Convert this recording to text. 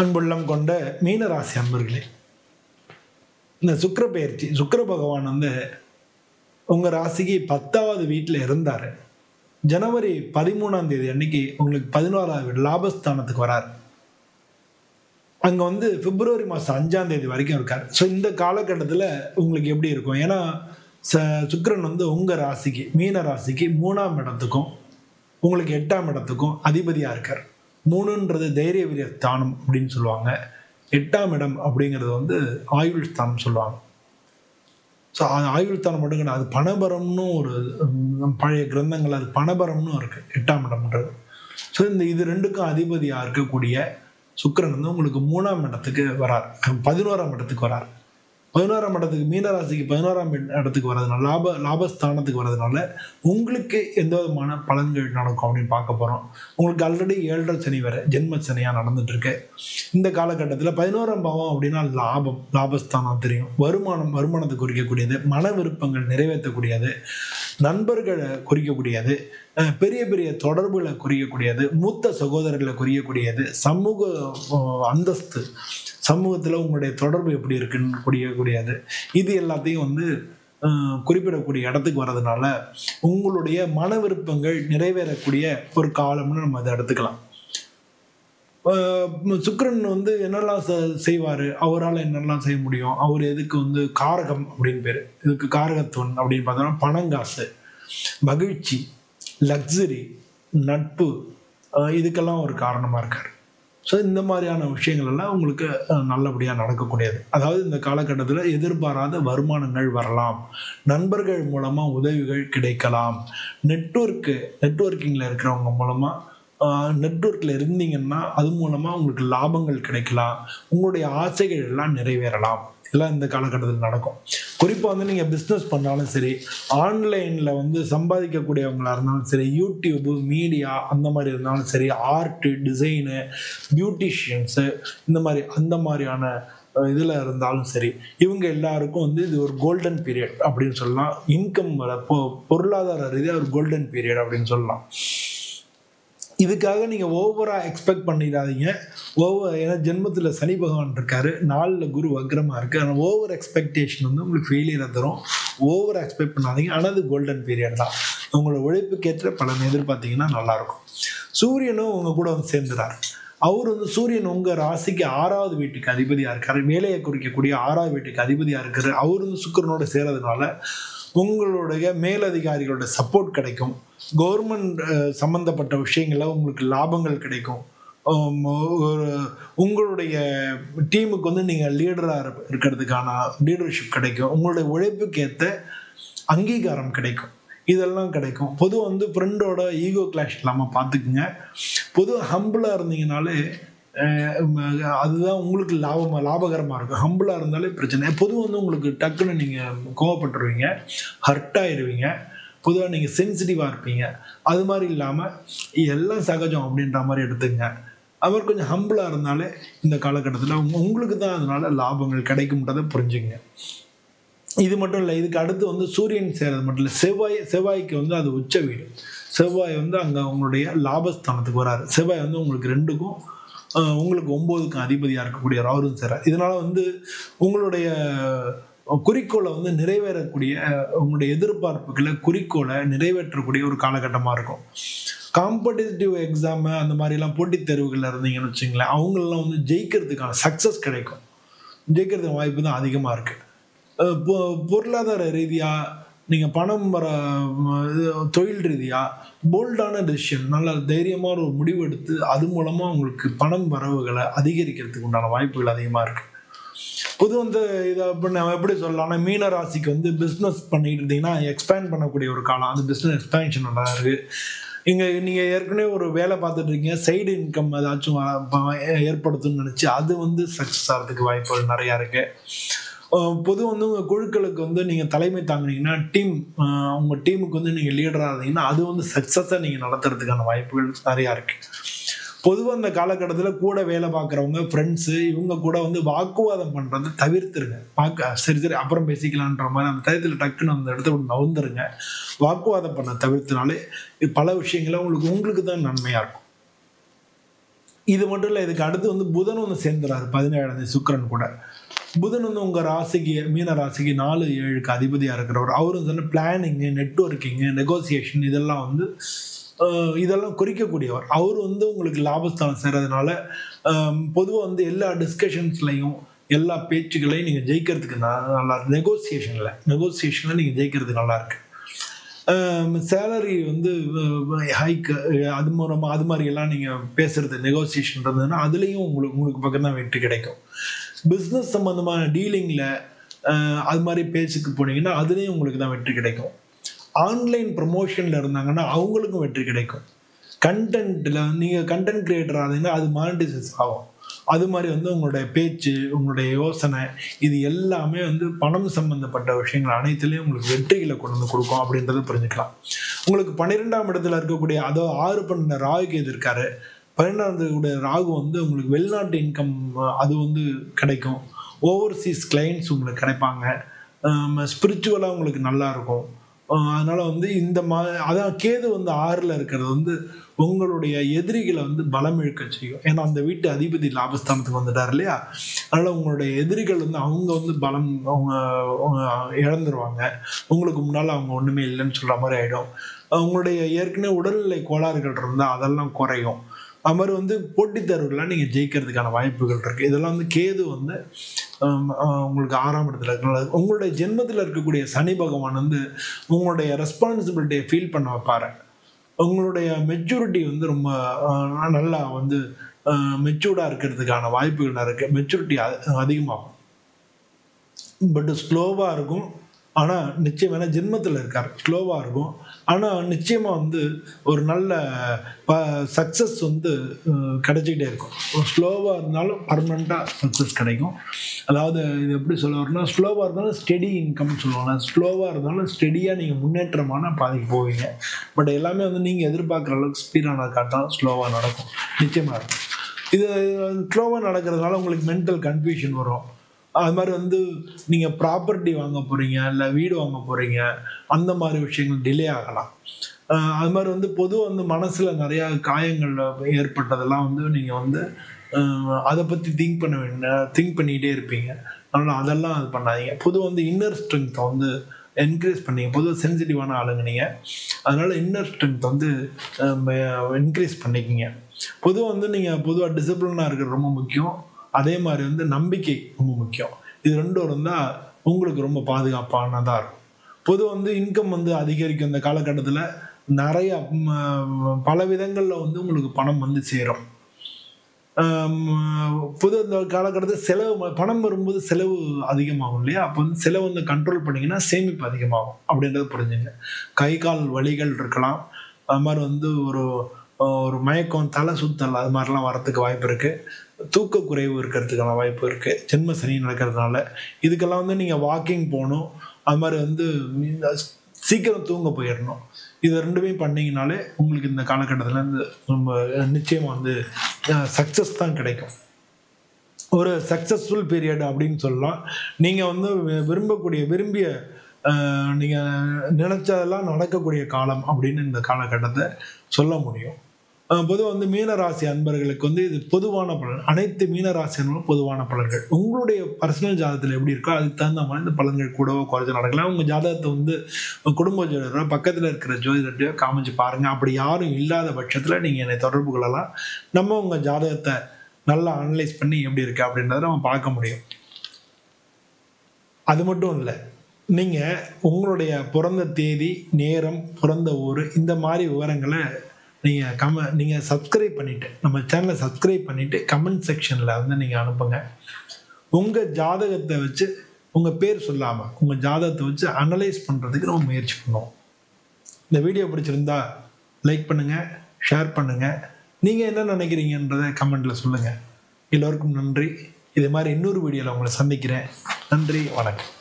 அன்புள்ளம் கொண்ட மீனராசி அன்பர்களே இந்த சுக்கர பயிற்சி சுக்கர பகவான் வந்து உங்கள் ராசிக்கு பத்தாவது வீட்டில் இருந்தார். ஜனவரி பதிமூணாம் தேதி அன்னைக்கு உங்களுக்கு பதினோராவது லாபஸ்தானத்துக்கு வரார். அங்கே வந்து பிப்ரவரி மாதம் அஞ்சாம் தேதி வரைக்கும் இருக்கார். ஸோ இந்த காலகட்டத்தில் உங்களுக்கு எப்படி இருக்கும்? ஏன்னா ச சுக்கிரன் வந்து உங்கள் ராசிக்கு மீன ராசிக்கு மூணாம் இடத்துக்கும் உங்களுக்கு எட்டாம் இடத்துக்கும் அதிபதியாக இருக்கார். மூணுன்றது தைரிய வீரிய ஸ்தானம் அப்படின்னு சொல்லுவாங்க. எட்டாம் இடம் அப்படிங்கிறது வந்து ஆயுள் ஸ்தானம் சொல்லுவாங்க. ஸோ அது ஆயுள் ஸ்தானம் மட்டும் கிடையாது அது பணபரம்னு ஒரு பழைய கிரந்தங்கள் அது பணபரம்னு இருக்குது எட்டாம் இடம்ன்றது. ஸோ இந்த இது ரெண்டுக்கும் அதிபதியாக இருக்கக்கூடிய சுக்கிரன் வந்து உங்களுக்கு மூணாம் இடத்துக்கு வரார் பதினோராம் இடத்துக்கு வரார். பதினோராம் இடத்துக்கு மீனராசிக்கு பதினோராம் இடத்துக்கு வர்றதுனால லாப லாபஸ்தானத்துக்கு வர்றதுனால உங்களுக்கு எந்த விதமான பலன்கள் நடக்கும் அப்படின்னு பார்க்க போகிறோம் உங்களுக்கு ஆல்ரெடி ஏழரை சனி வரை ஜென்ம சனியாக நடந்துட்டு இருக்கு இந்த காலகட்டத்தில் பதினோராம் பாவம் அப்படின்னா லாபம் லாபஸ்தானம் தெரியும். வருமானம் வருமானத்தை குறிக்கக்கூடியது மன விருப்பங்கள் நிறைவேற்றக்கூடியது. நண்பர்களை குறிக்கக்கூடியது பெரிய பெரிய தொடர்புகளை குறிக்கக்கூடியது மூத்த சகோதரர்களை குறிக்கக்கூடியது சமூக அந்தஸ்து சமூகத்தில் உங்களுடைய தொடர்பு எப்படி இருக்குன்னு குறிக்கக்கூடியது. இது எல்லாத்தையும் வந்து குறிப்பிடக்கூடிய இடத்துக்கு வர்றதுனால உங்களுடைய மன விருப்பங்கள் நிறைவேறக்கூடிய ஒரு காலம்னு நம்ம அதை எடுத்துக்கலாம். சுக்ரன் வந்து என்னெல்லாம் செய்வார்? அவரால் என்னெல்லாம் செய்ய முடியும்? அவர் எதுக்கு வந்து காரகம் அப்படின்னு பேர். இதுக்கு காரகத்துவன் அப்படின்னு பார்த்தோம்னா பணங்காசு மகிழ்ச்சி லக்ஸரி நட்பு இதுக்கெல்லாம் ஒரு காரணமாக இருக்கார். ஸோ இந்த மாதிரியான விஷயங்கள் எல்லாம் உங்களுக்கு நல்லபடியாக நடக்கக்கூடியது. அதாவது இந்த காலகட்டத்தில் எதிர்பாராத வருமானங்கள் வரலாம். நண்பர்கள் மூலமாக உதவிகள் கிடைக்கலாம். நெட்ஒர்க்கு நெட்வொர்க்கிங்கில் இருக்கிறவங்க மூலமாக நெட்ஒர்க்கில் இருந்தீங்கன்னா அது மூலமாக உங்களுக்கு லாபங்கள் கிடைக்கலாம். உங்களுடைய ஆசைகள் எல்லாம் நிறைவேறலாம். எல்லாம் இந்த காலகட்டத்தில் நடக்கும். குறிப்பாக வந்து நீங்கள் பிஸ்னஸ் பண்ணாலும் சரி ஆன்லைனில் வந்து சம்பாதிக்கக்கூடியவங்களாக இருந்தாலும் சரி யூடியூப்பு மீடியா அந்த மாதிரி இருந்தாலும் சரி ஆர்ட்டு டிசைனு பியூட்டிஷியன்ஸு இந்த மாதிரி அந்த மாதிரியான இதில் இருந்தாலும் சரி இவங்க எல்லாருக்கும் வந்து இது ஒரு கோல்டன் பீரியட் அப்படின்னு சொல்லலாம். இன்கம் வர பொ பொருளாதார ரீதியாக ஒரு கோல்டன் பீரியட் அப்படின்னு சொல்லலாம். இதுக்காக நீங்கள் ஓவராக எக்ஸ்பெக்ட் பண்ணிடாதீங்க. ஓவர் ஏன்னா ஜென்மத்தில் சனி பகவான் இருக்காரு. நாளில் குரு வக்ரமாக இருக்குது ஆனால் ஓவர் எக்ஸ்பெக்டேஷன் வந்து உங்களுக்கு ஃபெயிலியரை தரும். ஓவர் எக்ஸ்பெக்ட் பண்ணாதீங்க. ஆனால் அது கோல்டன் பீரியட் தான். உங்களோட உழைப்புக்கேற்ற பலன் எதிர்பார்த்தீங்கன்னா நல்லாயிருக்கும். சூரியனும் உங்கள் கூட வந்து சேர்ந்துறாரு. அவர் வந்து சூரியன் உங்கள் ராசிக்கு ஆறாவது வீட்டுக்கு அதிபதியாக இருக்கார். வேலையை குறிக்கக்கூடிய ஆறாவது வீட்டுக்கு அதிபதியாக இருக்கார். அவர் வந்து சுக்கரனோட சேர்றதுனால உங்களுடைய மேலதிகாரிகளோட சப்போர்ட் கிடைக்கும். கவர்மெண்ட் சம்மந்தப்பட்ட விஷயங்களில் உங்களுக்கு லாபங்கள் கிடைக்கும். ஒரு உங்களுடைய டீமுக்கு வந்து நீங்கள் லீடராக இருக்கிறதுக்கான லீடர்ஷிப் கிடைக்கும். உங்களுடைய உழைப்புக்கு ஏற்ற அங்கீகாரம் கிடைக்கும். இதெல்லாம் கிடைக்கும். பொதுவாக வந்து ஃப்ரெண்டோட ஈகோ கிளாஷ் இல்லாமல் பார்த்துக்குங்க பொதுவாக ஹம்பிளாக இருந்தீங்கனாலே அதுதான் உங்களுக்கு லாபமாக லாபகரமாக இருக்கும். ஹம்பிளாக இருந்தாலே பிரச்சனை. பொதுவாக வந்து உங்களுக்கு டக்குன்னு நீங்கள் கோவப்பட்டுருவீங்க ஹர்ட் ஆயிடுவீங்க பொதுவாக நீங்கள் சென்சிட்டிவாக இருப்பீங்க. அது மாதிரி இல்லாமல் எல்லாம் சகஜம் அப்படின்ற மாதிரி எடுத்துங்க. அவர் கொஞ்சம் ஹம்பிளாக இருந்தாலே இந்த காலகட்டத்தில் உங்களுக்கு தான் அதனால் லாபங்கள் கிடைக்கும்ன்றதை புரிஞ்சுங்க. இது மட்டும் இல்லை இதுக்கு அடுத்து வந்து சூரியன் சேர்றது மட்டும் இல்லை செவ்வாய் செவ்வாய்க்கு வந்து அது உச்ச வீடு. செவ்வாய் வந்து அங்கே அவங்களுடைய லாபஸ்தானத்துக்கு வராரு. செவ்வாய் வந்து உங்களுக்கு ரெண்டுக்கும் உங்களுக்கு ஒம்போதுக்கும் அதிபதியாக இருக்கக்கூடிய அவரும் சேரார் இதனால வந்து உங்களுடைய குறிக்கோளை வந்து நிறைவேறக்கூடிய உங்களுடைய எதிர்பார்ப்புகளை குறிக்கோளை நிறைவேற்றக்கூடிய ஒரு காலகட்டமாக இருக்கும். காம்படிட்டிவ் எக்ஸாமு அந்த மாதிரிலாம் போட்டித் தேர்வுகளில் இருந்தீங்கன்னு வச்சுங்களேன் அவங்களெல்லாம் வந்து ஜெயிக்கிறதுக்கான சக்ஸஸ் கிடைக்கும். ஜெயிக்கிறதுக்கு வாய்ப்பு தான் அதிகமாக இருக்குது பொ- பொருளாதார ரீதியாக நீங்கள் பணம் வர இது தொழில் ரீதியாக போல்டான டெசிஷன் நல்ல தைரியமான ஒரு முடிவு எடுத்து அது மூலமாக உங்களுக்கு பணம் வரவுகளை அதிகரிக்கிறதுக்கு உண்டான வாய்ப்புகள் அதிகமாக இருக்குது பொது வந்து இதை இப்போ நம்ம எப்படி சொல்லலாம்னா மீன ராசிக்கு வந்து பிஸ்னஸ் பண்ணிட்டு இருந்தீங்கன்னா எக்ஸ்பேண்ட் பண்ணக்கூடிய ஒரு காலம். அந்த பிஸ்னஸ் எக்ஸ்பேன்ஷன் நல்லா இருக்குது இங்கே நீங்கள் ஏற்கனவே ஒரு வேலை பார்த்துட்டு இருக்கீங்க. சைடு இன்கம் ஏதாச்சும் ஏற்படுத்தும்னு நினச்சி அது வந்து சக்ஸஸ் ஆகிறதுக்கு வாய்ப்புகள் நிறையா இருக்குது பொது வந்து உங்கள் குழுக்களுக்கு வந்து நீங்கள் தலைமை தாங்குனீங்கன்னா டீம் உங்கள் டீமுக்கு வந்து நீங்கள் லீடராக இருந்தீங்கன்னா அது வந்து சக்ஸஸாக நீங்கள் நடத்துறதுக்கான வாய்ப்புகள் நிறையா இருக்குது பொதுவாக அந்த காலகட்டத்தில் கூட வேலை பார்க்குறவங்க ஃப்ரெண்ட்ஸு இவங்க கூட வந்து வாக்குவாதம் பண்ணுறதை தவிர்த்துருங்க. பார்க்க சரி சரி அப்புறம் பேசிக்கலான்ற மாதிரி அந்த டயத்தில் டக்குன்னு அந்த இடத்த விட்டு நவுந்துருங்க. வாக்குவாதம் பண்ண தவிர்த்தனாலே பல விஷயங்கள உங்களுக்கு உங்களுக்கு தான் நன்மையாக இருக்கும். இது மட்டும் இல்லை இதுக்கு அடுத்து வந்து புதன் வந்து சேர்ந்துறாரு பதினேழாம் தேதி சுக்கரன் கூட. புதன் வந்து உங்கள் ராசிக்கு மீன ராசிக்கு நாலு ஏழுக்கு அதிபதியாக இருக்கிறவர். அவர் வந்து பிளானிங்கு நெட்ஒர்க்கிங்கு நெகோசியேஷன் இதெல்லாம் வந்து இதெல்லாம் குறிக்கக்கூடியவர். அவர் வந்து உங்களுக்கு லாபஸ்தானம் சேர்றதுனால பொதுவாக வந்து எல்லா டிஸ்கஷன்ஸ்லையும் எல்லா பேச்சுக்களையும் நீங்கள் ஜெயிக்கிறதுக்கு ந- நல்லா நெகோசியேஷனில் நெகோசியேஷனில் நீங்கள் ஜெயிக்கிறதுக்கு நல்லா இருக்கு. சேலரி வந்து ஹைக் அது மூலமாக அது மாதிரி எல்லாம் நீங்கள் பேசுறது நெகோசியேஷன் இருந்ததுன்னா அதுலேயும் உங்களுக்கு உங்களுக்கு பக்கம் தான் வெற்றி கிடைக்கும். பிஸ்னஸ் சம்மந்தமான டீலிங்கில் அது மாதிரி பேச்சுக்கு போனீங்கன்னா அதுலேயும் உங்களுக்கு தான் வெற்றி கிடைக்கும். ஆன்லைன் ப்ரமோஷனில் இருந்தாங்கன்னா அவங்களுக்கும் வெற்றி கிடைக்கும். கண்டென்ட்டில் நீங்கள் கண்டென்ட் கிரியேட்டர் ஆனீங்கன்னா அது மானிட்டைசஸ் ஆகும். அது மாதிரி வந்து உங்களுடைய பேச்சு உங்களுடைய யோசனை இது எல்லாமே வந்து பணம் சம்பந்தப்பட்ட விஷயங்கள் அனைத்துலேயும் உங்களுக்கு வெற்றிகளை கொண்டு வந்து கொடுக்கும் அப்படின்றத புரிஞ்சுக்கலாம். உங்களுக்கு பன்னிரெண்டாம் இடத்துல இருக்கக்கூடிய அதோ ஆறு பண்ண ராகுக்கு எது இருக்காரு பன்னெண்டாவது ராகு வந்து உங்களுக்கு வெளிநாட்டு இன்கம் அது வந்து கிடைக்கும். ஓவர்சீஸ் கிளைண்ட்ஸ் உங்களுக்கு கிடைப்பாங்க. ஸ்பிரிச்சுவலாக உங்களுக்கு நல்லா இருக்கும். அதனால வந்து இந்த மா அதான் கேது வந்து ஆறில் இருக்கிறது வந்து உங்களுடைய எதிரிகளை வந்து பலம் இழுக்க செய்யும். ஏன்னா அந்த வீட்டு அதிபதி லாபஸ்தானத்துக்கு வந்துட்டார் இல்லையா? அதனால உங்களுடைய எதிரிகள் வந்து அவங்க வந்து பலம் அவங்க அவங்க இழந்துருவாங்க. உங்களுக்கு முன்னால் அவங்க ஒன்றுமே இல்லைன்னு சொல்கிற மாதிரி ஆகிடும் உங்களுடைய ஏற்கனவே உடல்நிலை கோளாறுகள் இருந்தால் அதெல்லாம் குறையும். அது மாதிரி வந்து போட்டித் தேர்வுகள்லாம் நீங்கள் ஜெயிக்கிறதுக்கான வாய்ப்புகள் இருக்குது இதெல்லாம் வந்து கேது வந்து உங்களுக்கு ஆறாம் இடத்துல இருக்கனால உங்களுடைய ஜென்மத்தில் இருக்கக்கூடிய சனி பகவான் வந்து உங்களுடைய ரெஸ்பான்சிபிலிட்டியை ஃபீல் பண்ண வைப்பாரு. உங்களுடைய மெச்சூரிட்டி வந்து ரொம்ப நல்லா வந்து மெச்சூர்டாக இருக்கிறதுக்கான வாய்ப்புகள் இருக்குது மெச்சூரிட்டி அதிகமாகும். பட் ஸ்லோவாக இருக்கும். ஆனால் நிச்சயம் ஏன்னா ஜென்மத்தில் இருக்கார். ஸ்லோவாக இருக்கும். ஆனால் நிச்சயமாக வந்து ஒரு நல்ல ப சக்ஸஸ் வந்து கிடைச்சிக்கிட்டே இருக்கும். ஸ்லோவாக இருந்தாலும் பர்மனெண்ட்டாக சக்ஸஸ் கிடைக்கும். அதாவது இது எப்படி சொல்லுவாருன்னா ஸ்லோவாக இருந்தாலும் ஸ்டெடி இன்கம்னு சொல்லுவாங்க. ஸ்லோவாக இருந்தாலும் ஸ்டெடியாக நீங்கள் முன்னேற்றமான பாதைக்கு போவீங்க. பட் எல்லாமே வந்து நீங்கள் எதிர்பார்க்குற அளவுக்கு ஸ்பீடான காட்டால் ஸ்லோவாக நடக்கும். நிச்சயமாக இருக்கும். இது ஸ்லோவாக நடக்கிறதுனால உங்களுக்கு மென்டல் கன்ஃபியூஷன் வரும். அது மாதிரி வந்து நீங்கள் ப்ராப்பர்ட்டி வாங்க போகிறீங்க இல்லை வீடு வாங்க போகிறீங்க அந்த மாதிரி விஷயங்கள் டிலே ஆகலாம். அது மாதிரி வந்து பொதுவாக வந்து மனசில் நிறையா காயங்கள் ஏற்பட்டதெல்லாம் வந்து நீங்கள் வந்து அதை பற்றி திங்க் பண்ண வேண்டிய திங்க் பண்ணிக்கிட்டே இருப்பீங்க. அதனால் அதெல்லாம் அது பண்ணாதீங்க. பொதுவாக வந்து இன்னர் ஸ்ட்ரென்த்தை வந்து என்கரேஜ் பண்ணீங்க. பொதுவாக சென்சிட்டிவான ஆளுங்க நீங்கள் அதனால் இன்னர் ஸ்ட்ரென்த் வந்து என்கரேஜ் பண்ணிக்கிங்க. பொதுவாக வந்து நீங்கள் பொதுவாக டிசிப்ளினாக இருக்கிறது ரொம்ப முக்கியம். அதே மாதிரி வந்து நம்பிக்கை ரொம்ப முக்கியம். இது ரெண்டும் இருந்தால் உங்களுக்கு ரொம்ப பாதுகாப்பானதாக இருக்கும். பொது வந்து இன்கம் வந்து அதிகரிக்கும் இந்த காலகட்டத்தில் நிறைய பல விதங்களில் வந்து உங்களுக்கு பணம் வந்து சேரும். புது பொது இந்த காலகட்டத்தில் செலவு பணம் வரும்போது செலவு அதிகமாகும் இல்லையா? அப்போ வந்து செலவு வந்து கண்ட்ரோல் பண்ணிங்கன்னா சேமிப்பு அதிகமாகும் அப்படின்றத புரிஞ்சுங்க. கை கால் வலிகள் இருக்கலாம். அது மாதிரி வந்து ஒரு ஒரு மயக்கம் தலை சுத்தல் அது மாதிரிலாம் வரத்துக்கு வாய்ப்பு இருக்குது தூக்க குறைவு இருக்கிறதுக்கான வாய்ப்பு இருக்குது ஜென்ம சனி நடக்கிறதுனால. இதுக்கெல்லாம் வந்து நீங்கள் வாக்கிங் போகணும். அது மாதிரி வந்து சீக்கிரம் தூங்க போயிடணும். இது ரெண்டுமே பண்ணீங்கனாலே உங்களுக்கு இந்த காலகட்டத்தில் இந்த ரொம்ப நிச்சயமாக வந்து சக்ஸஸ் தான் கிடைக்கும். ஒரு சக்ஸஸ்ஃபுல் பீரியட் அப்படின்னு சொல்லலாம். நீங்கள் வந்து வி- விரும்பக்கூடிய விரும்பிய நீங்கள் நினைச்சதெல்லாம் நடக்கக்கூடிய காலம் அப்படின்னு இந்த காலகட்டத்தை சொல்ல முடியும். பொதுவாக வந்து மீனராசி அன்பர்களுக்கு வந்து இது பொதுவான பலன். அனைத்து மீனராசி அன்பர்களும் பொதுவான பலன்கள். உங்களுடைய பர்சனல் ஜாதகத்தில் எப்படி இருக்கோ அதுக்கு தகுந்த மாதிரி இந்த பலன்கள் கூடவோ குறைஞ்ச நடக்கலாம். உங்கள் ஜாதகத்தை வந்து குடும்ப ஜோதிடரோ பக்கத்தில் இருக்கிற ஜோதிடத்தையோ காமிச்சு பாருங்கள் அப்படி யாரும் இல்லாத பட்சத்தில் நீங்கள் என்னை தொடர்பு கொள்ளலாம். நம்ம உங்கள் ஜாதகத்தை நல்லா அனலைஸ் பண்ணி எப்படி இருக்கு அப்படின்றத நம்ம பார்க்க முடியும். அது மட்டும் இல்லை நீங்கள் உங்களுடைய பிறந்த தேதி நேரம் பிறந்த ஊர் இந்த மாதிரி விவரங்களை நீங்கள் கம நீங்கள் சப்ஸ்கிரைப் பண்ணிவிட்டு நம்ம சேனலை சப்ஸ்கிரைப் பண்ணிவிட்டு கமெண்ட் செக்ஷனில் வந்து நீங்கள் அனுப்புங்க. உங்கள் ஜாதகத்தை வச்சு உங்கள் பேர் சொல்லாமல் உங்கள் ஜாதகத்தை வச்சு அனலைஸ் பண்ணுறதுக்கு நம்ம முயற்சி பண்ணுவோம். இந்த வீடியோ பிடிச்சிருந்தா லைக் பண்ணுங்கள் ஷேர் பண்ணுங்கள் நீங்கள் என்ன நினைக்கிறீங்கன்றதை கமெண்ட்டில் சொல்லுங்கள் எல்லோருக்கும் நன்றி. இதே மாதிரி இன்னொரு வீடியோவில் உங்களை சந்திக்கிறேன். நன்றி வணக்கம்.